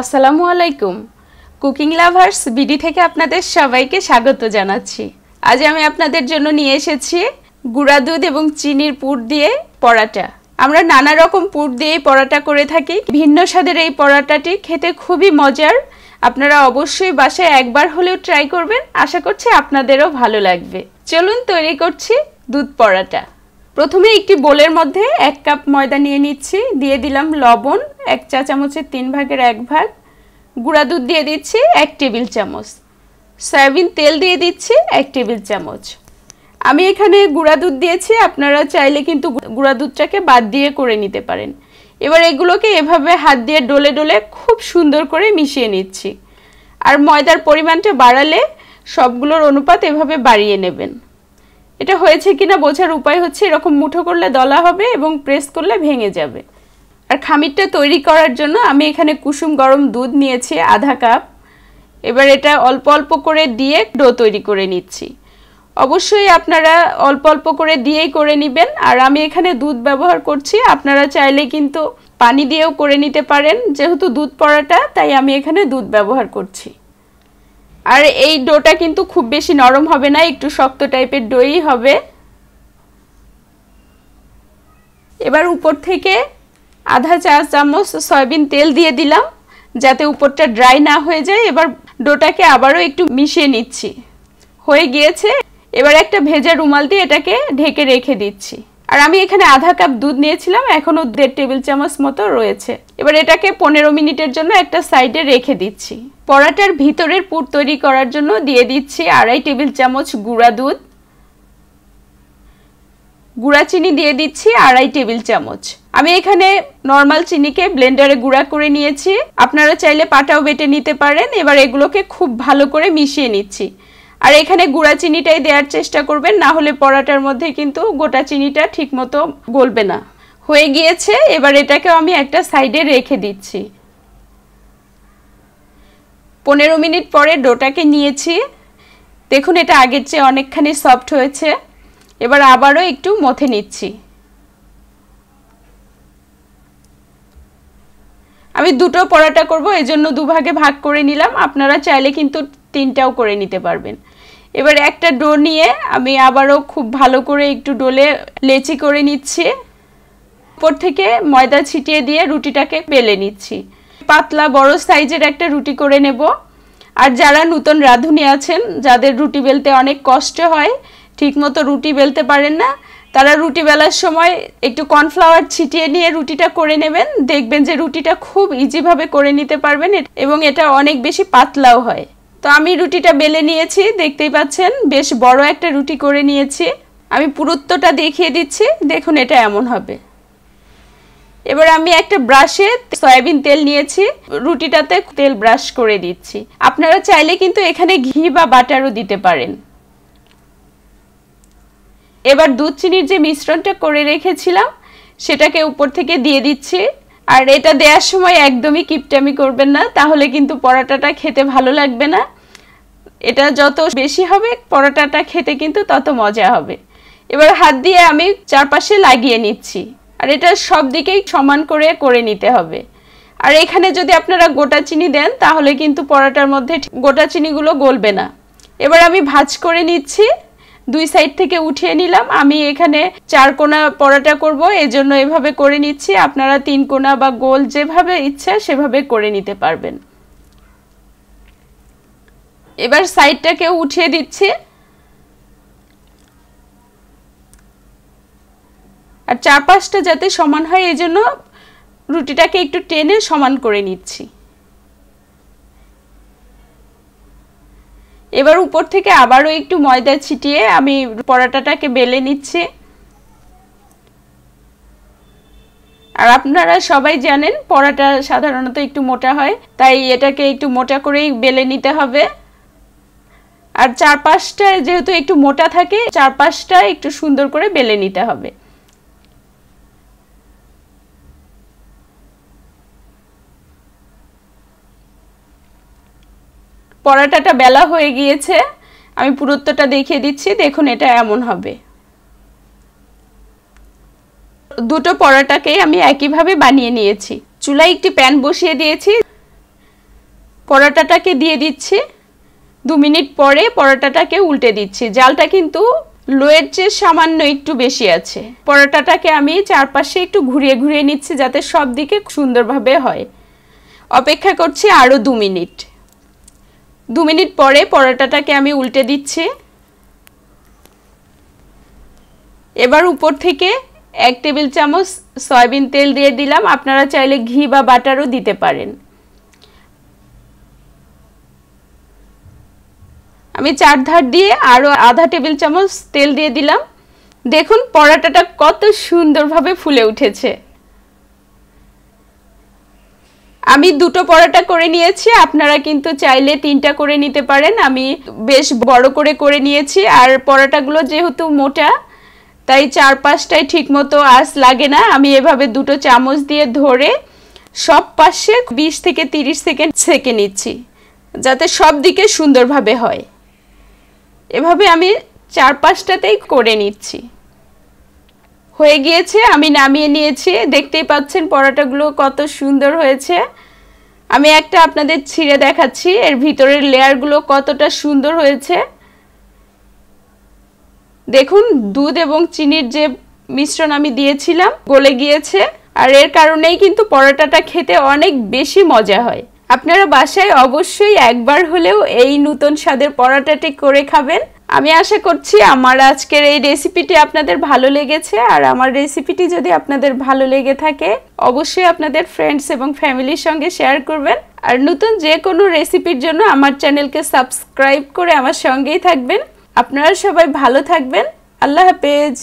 আসসালামু আলাইকুম। Cooking lovers BD থেকে আপনাদের সবাইকে স্বাগত জানাচ্ছি। আজ আমি আপনাদের জন্য নিয়ে এসেছি গুঁড়া দুধ এবং চিনির পুর দিয়ে পরাটা। আমরা নানা রকম পুর দিয়ে পরাটা করে থাকি। ভিন্ন স্বাদের এই পরাটাটি খেতে খুবই মজার। আপনারা অবশ্যই বাসায় একবার হলেও ট্রাই করবেন। আশা করছি আপনাদেরও ভালো লাগবে। চলুন তৈরি করছি দুধ পরাটা। প্রথমে একটি বোলের মধ্যে এক কাপ ময়দা নিয়ে নিচ্ছি, দিয়ে দিলাম লবণ, এক চা চামচের তিন ভাগের এক ভাগ। গুঁড়া দুধ দিয়ে দিচ্ছি এক টেবিল চামচ। সয়াবিন তেল দিয়ে দিচ্ছি এক টেবিল চামচ। আমি এখানে গুঁড়া দুধ দিয়েছি, আপনারা চাইলে কিন্তু গুঁড়া দুধটাকে বাদ দিয়ে করে নিতে পারেন। এবার এগুলোকে এভাবে হাত দিয়ে ডলে ডলে খুব সুন্দর করে মিশিয়ে নিচ্ছি। আর ময়দার পরিমাণটা বাড়ালে সবগুলোর অনুপাত এভাবে বাড়িয়ে নেবেন। এটা হয়েছে কিনা বোঝার উপায় হচ্ছে এরকম মুঠো করলে দলা হবে এবং প্রেস করলে ভেঙে যাবে। আর খামিরটা তৈরি করার জন্য আমি এখানে কুসুম গরম দুধ নিয়েছি, আধা কাপ। এবার এটা অল্প অল্প করে দিয়ে ডো তৈরি করে নিচ্ছি। অবশ্যই আপনারা অল্প অল্প করে দিয়েই করে নেবেন। আর আমি এখানে দুধ ব্যবহার করছি। আপনারা চাইলে কিন্তু পানি দিয়েও করে নিতে পারেন। যেহেতু দুধ পড়াটা তাই আমি এখানে দুধ ব্যবহার করছি। আর এই ডোটা কিন্তু খুব বেশি নরম হবে না, একটু শক্ত টাইপের ডোই হবে। এবার উপর থেকে আধা চা চামচ সয়াবিন তেল দিয়ে দিলাম, যাতে উপরটা ড্রাই না হয়ে যায়। এবার ডোটাকে আবারও একটু মিশিয়ে নিচ্ছি। হয়ে গিয়েছে, এবার একটা ভেজা রুমাল দিয়ে এটাকে ঢেকে রেখে দিচ্ছি। আর আমি এখানে আধা কাপ দুধ নিয়েছিলাম, এখনও দেড় টেবিল চামচ মতো রয়েছে। এবার এটাকে পনেরো মিনিটের জন্য একটা সাইডে রেখে দিচ্ছি। পরাটার ভিতরের পুর তৈরি করার জন্য দিয়ে দিচ্ছি আড়াই টেবিল চামচ গুঁড়া দুধ। গুঁড়া চিনি দিয়ে দিচ্ছি আড়াই টেবিল চামচ। আমি এখানে নর্মাল চিনিকে ব্লেন্ডারে গুঁড়া করে নিয়েছি। আপনারা চাইলে পাটাও বেটে নিতে পারেন। এবার এগুলোকে খুব ভালো করে মিশিয়ে নিচ্ছি। আর এখানে গুঁড়া চিনিটাই দেওয়ার চেষ্টা করবেন, না হলে পরাটার মধ্যে কিন্তু গোটা চিনিটা ঠিকমতো গলবে না। হয়ে গিয়েছে, এবার এটাকেও আমি একটা সাইডে রেখে দিচ্ছি। পনেরো মিনিট পরে ডোটাকে নিয়েছি। দেখুন, এটা আগের চেয়ে অনেকখানি সফট হয়েছে। এবার আবারও একটু মথে নিচ্ছি। আমি দুটো পরাটা করব এজন্য দুভাগে ভাগ করে নিলাম। আপনারা চাইলে কিন্তু তিনটাও করে নিতে পারবেন। এবার একটা ডো নিয়ে আমি আবারও খুব ভালো করে একটু ডোলে লেচি করে নিচ্ছি। উপর থেকে ময়দা ছিটিয়ে দিয়ে রুটিটাকে বেলে নিচ্ছি। পাতলা বড় সাইজের একটা রুটি করে নেব। আর যারা নতুন রাঁধুনি আছেন, যাদের রুটি বেলতে অনেক কষ্ট হয়, ঠিকমতো রুটি বেলতে পারেন না, তারা রুটি বেলার সময় একটু কর্নফ্লাওয়ার ছিটিয়ে নিয়ে রুটিটা করে নেবেন। দেখবেন যে রুটিটা খুব ইজিভাবে করে নিতে পারবেন এবং এটা অনেক বেশি পাতলাও হয়। তো আমি রুটিটা বেলে নিয়েছি, দেখতেই পাচ্ছেন, বেশ বড় একটা রুটি করে নিয়েছি। আমি পুরুত্বটা দেখিয়ে দিচ্ছি, দেখুন এটা এমন হবে। এবার আমি একটা ব্রাশে সয়াবিন তেল নিয়েছি, রুটিটাতে তেল ব্রাশ করে দিচ্ছি। আপনারা চাইলে কিন্তু এখানে ঘি বা বাটারও দিতে পারেন। এবার দুধ চিনির যে মিশ্রণটা করে রেখেছিলাম, সেটাকে উপর থেকে দিয়ে দিচ্ছি। আর এটা দেওয়ার সময় একদমই কিপটামি করবেন না, তাহলে কিন্তু পরোটাটা খেতে ভালো লাগবে না। এটা যত বেশি হবে, পরোটাটা খেতে কিন্তু তত মজা হবে। এবার হাত দিয়ে আমি চারপাশে লাগিয়ে নিচ্ছি। আর এটা সব দিকেই সমান করে করে নিতে হবে। আর এখানে যদি আপনারা গোটা চিনি দেন, তাহলে কিন্তু পরোটার মধ্যে গোটা চিনিগুলো গলবে না। এবার আমি ভাজ করে নিচ্ছি, দুই সাইড থেকে উঠিয়ে নিলাম। আমি এখানে চার কোনা পরোটা করব, এজন্য এভাবে করে নিচ্ছি। আপনারা তিন কোনা বা গোল যেভাবে ইচ্ছা সেভাবে করে নিতে পারবেন। এবার সাইডটাকে উঠিয়ে দিচ্ছি। আর চারপাশটা যাতে সমান হয়, এই জন্য রুটিটাকে একটু টেনে সমান করে নিচ্ছি। এবার উপর থেকে আবারও একটু ময়দা ছিটিয়ে আমি পরাটাটাকে বেলে নিচ্ছি। আর আপনারা সবাই জানেন, পরাটা সাধারণত একটু মোটা হয়, তাই এটাকে একটু মোটা করেই বেলে নিতে হবে। আর চারপাশটা যেহেতু একটু মোটা থাকে, চারপাশটা একটু সুন্দর করে বেলে নিতে হবে। পরাটাটা বেলা হয়ে গিয়েছে। আমি পুরুত্বটা দেখিয়ে দিচ্ছি, দেখুন এটা এমন হবে। দুটো পরোটাকেই আমি একইভাবে বানিয়ে নিয়েছি। চুলায় একটি প্যান বসিয়ে দিয়েছি। পরোটাটাকে দিয়ে দিচ্ছি। দু মিনিট পরে পরোটাটাকে উল্টে দিচ্ছি। জালটা কিন্তু লোয়ের চেয়ে সামান্য একটু বেশি আছে। পরোটাটাকে আমি চারপাশে একটু ঘুরিয়ে ঘুরিয়ে নিচ্ছি যাতে সব দিকে সুন্দরভাবে হয়। অপেক্ষা করছি আরও দু মিনিট। দু মিনিট পরে পরোটাটাকে আমি উল্টে দিচ্ছি। এবার উপর থেকে এক টেবিল চামচ সয়াবিন তেল দিয়ে দিলাম। আপনারা চাইলে ঘি বা বাটারও দিতে পারেন। আমি চার ধার দিয়ে আরও আধা টেবিল চামচ তেল দিয়ে দিলাম। দেখুন, পরাটাটা কত সুন্দরভাবে ফুলে উঠেছে। আমি দুটো পরোটা করে নিয়েছি, আপনারা কিন্তু চাইলে তিনটা করে নিতে পারেন। আমি বেশ বড় করে করে নিয়েছি, আর পরোটাগুলো যেহেতু মোটা, তাই চার পাঁচটায় ঠিকমতো আঁচ লাগে না। আমি এভাবে দুটো চামচ দিয়ে ধরে সব পাশে বিশ থেকে তিরিশ সেকেন্ড ছেঁকে নিচ্ছি, যাতে সব দিকে সুন্দরভাবে হয়। এভাবে আমি চার পাঁচটাতেই করে নিচ্ছি। হয়ে গিয়েছে, আমি নামিয়ে নিয়েছি। দেখতেই পাচ্ছেন পরোটাগুলো কত সুন্দর হয়েছে। আমি একটা আপনাদের ছিঁড়ে দেখাচ্ছি, এর ভিতরের লেয়ারগুলো কতটা সুন্দর হয়েছে। দেখুন, দুধ এবং চিনির যে মিশ্রণ আমি দিয়েছিলাম, গলে গিয়েছে। আর এর কারণেই কিন্তু পরোটাটা খেতে অনেক বেশি মজা হয়। আপনারা বাসায় অবশ্যই একবার হলেও এই নতুন স্বাদের পরোটাটি করে খাবেন। আমি আশা করছি আমার আজকের এই রেসিপিটি আপনাদের ভালো লেগেছে। আর আমার রেসিপিটি যদি আপনাদের ভালো লেগে থাকে, অবশ্যই আপনাদের ফ্রেন্ডস এবং ফ্যামিলির সঙ্গে শেয়ার করবেন। আর নতুন যে কোনো রেসিপির জন্য আমার চ্যানেলকে সাবস্ক্রাইব করে আমার সঙ্গেই থাকবেন। আপনারা সবাই ভালো থাকবেন। আল্লাহ হাফেজ।